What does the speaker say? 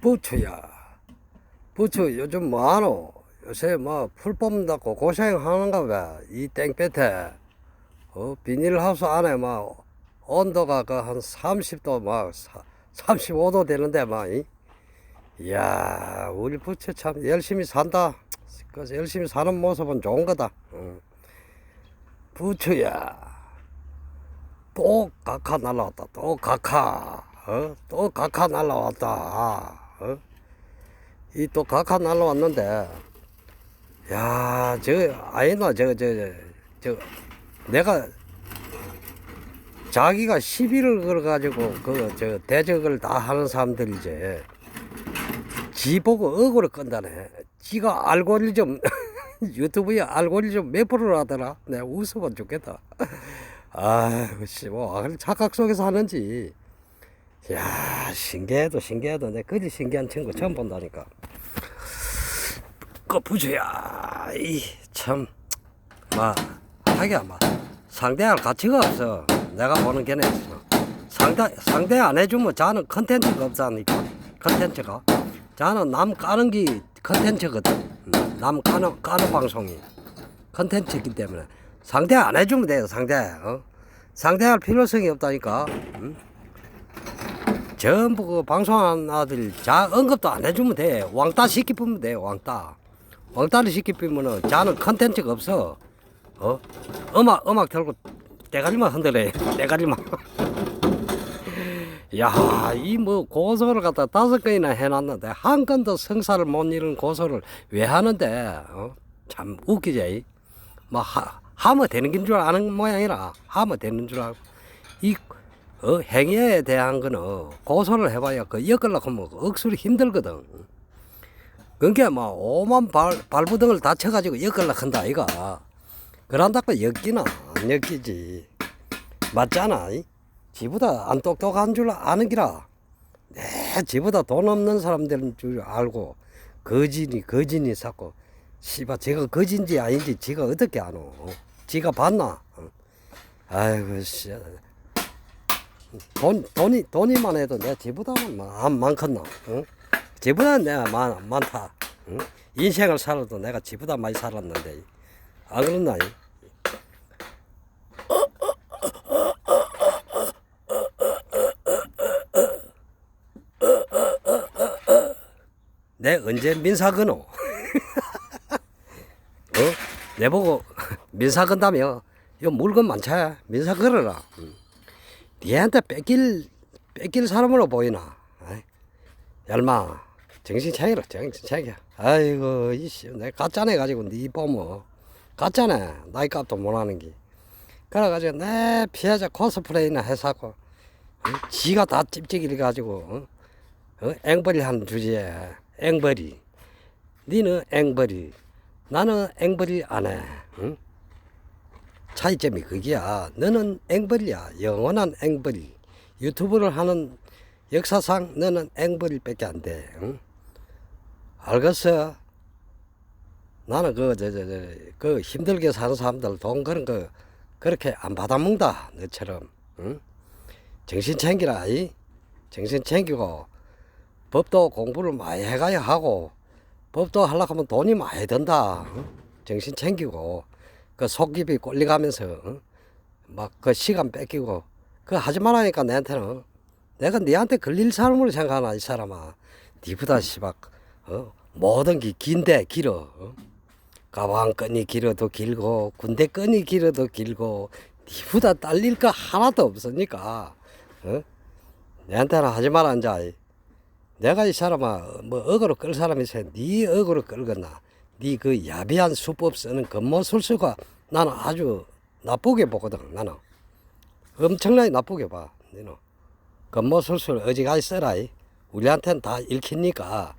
부추야. 부추 요즘 뭐하노? 요새 뭐 풀 뽑는다고 고생하는가 봐. 이 땡볕에. 어, 비닐하우스 안에 막 온도가 그 한 30도 막 35도 되는데 막. 이? 이야, 우리 부추 참 열심히 산다. 그래서 열심히 사는 모습은 좋은 거다. 응. 부추야. 또 각하 날라왔다. 또 각하. 어? 또 각하 날라왔다. 어? 이 또 각하 날라왔는데, 야, 저, 아니나, 저, 저, 저, 저, 내가, 자기가 시비를 걸어가지고, 그, 저, 대적을 다 하는 사람들이 이제, 지 보고 억울을 건다네. 지가 알고리즘, 유튜브에 알고리즘 몇 프로를 하더라? 내가 웃어봐 죽겠다. 아이고, 씨, 뭐, 착각 속에서 하는지. 야, 신기해도 신기해도 내 그리 신기한 친구 처음 본다니까. 그 부주야, 이, 참, 막, 하기야, 막, 상대할 가치가 없어. 내가 보는 견해에서. 상대, 상대 안 해주면 자는 컨텐츠가 없다니까. 컨텐츠가. 자는 남 까는 게 컨텐츠거든. 음, 남 까는, 까는 방송이. 컨텐츠이기 때문에. 상대 안 해주면 돼요, 상대. 어? 상대할 필요성이 없다니까. 음? 전부 그 방송하는 아들 자 언급도 안 해주면 돼. 왕따 시키면 돼, 왕따. 왕따를 시키면은 자는 컨텐츠가 없어. 어? 음악, 음악 들고 대가리만 흔들래. 대가리만. 야, 이 뭐 고소를 갖다 다섯 건이나 해놨는데 한 건도 성사를 못 이룬 고소를 왜 하는데? 어? 참 웃기지. 뭐 하, 하면 되는 긴줄 아는 모양이라 하면 되는 줄 알고 이 어, 행위에 대한 거는 고소를 해봐야 그 엮으려고 하면 억수로 힘들거든. 그러니까 뭐 오만 발, 발부등을 다쳐가지고 엮으려고 한다 이가. 그런다고 엮기나 안 엮이지. 맞잖아. 이? 지보다 안 똑똑한 줄 아는 기라. 내 지보다 돈 없는 사람들인 줄 알고 거진이 거진이 샀고 씨발 제가 거진지 아닌지 지가 어떻게 아노? 지가 봤나? 어. 아이고 씨. 돈 돈이 돈이만 해도 내 지보다는 뭐안 많겠나? 응? 지보다는 내가 많, 많다. 응? 인생을 살아도 내가 지보다 많이 살았는데 안 그렇나? 이? 내 언제 민사 건노? 어? 내 보고 민사 건다며? 이거 물건 많자. 민사 걸어라. 응. 니한테 뺏길 뺏길 사람으로 보이나? 얄마 정신 차리라 정신 차려. 아이고 이씨 내가 가짜네 가지고 니 보면 가짜네 나이 값도 못하는 게. 그래가지고 내 피해자 코스프레이나 해사고 어? 지가 다 찝찝이 가지고 어? 어? 앵벌이 하는 주제에 앵벌이 니는 앵벌이 나는 앵벌이 안해 응? 차이점이 그게야. 너는 앵벌이야. 영원한 앵벌이. 유튜브를 하는 역사상 너는 앵벌이밖에 안 돼. 응? 알겠어? 나는 그, 저, 저, 저, 그 힘들게 사는 사람들 돈 그런 거 그렇게 안 받아먹다. 너처럼. 응? 정신 챙기라. 이? 정신 챙기고 법도 공부를 많이 해가야 하고 법도 하려고 하면 돈이 많이 든다. 응? 정신 챙기고 그 속입이 꼴리가면서 어? 막그 시간 뺏기고 그 하지 말라니까 내한테는 내가 니한테 걸릴 사람으로 생각하나 이 사람아 니보다 씨박 어? 모든 게 긴데 길어 어? 가방 끈이 길어도 길고 군대 끈이 길어도 길고 니보다 딸릴 거 하나도 없으니까 어? 내한테는 하지 마라 이제 내가 이 사람아 뭐 억으로 끌 사람이 있어 니 억으로 끌거나 네 그 야비한 수법 쓰는 겉모술수가 나는 아주 나쁘게 보거든 나는. 엄청나게 나쁘게 봐 너는. 겉모술수를 어지간히 써라 이. 우리한테는 다 읽히니까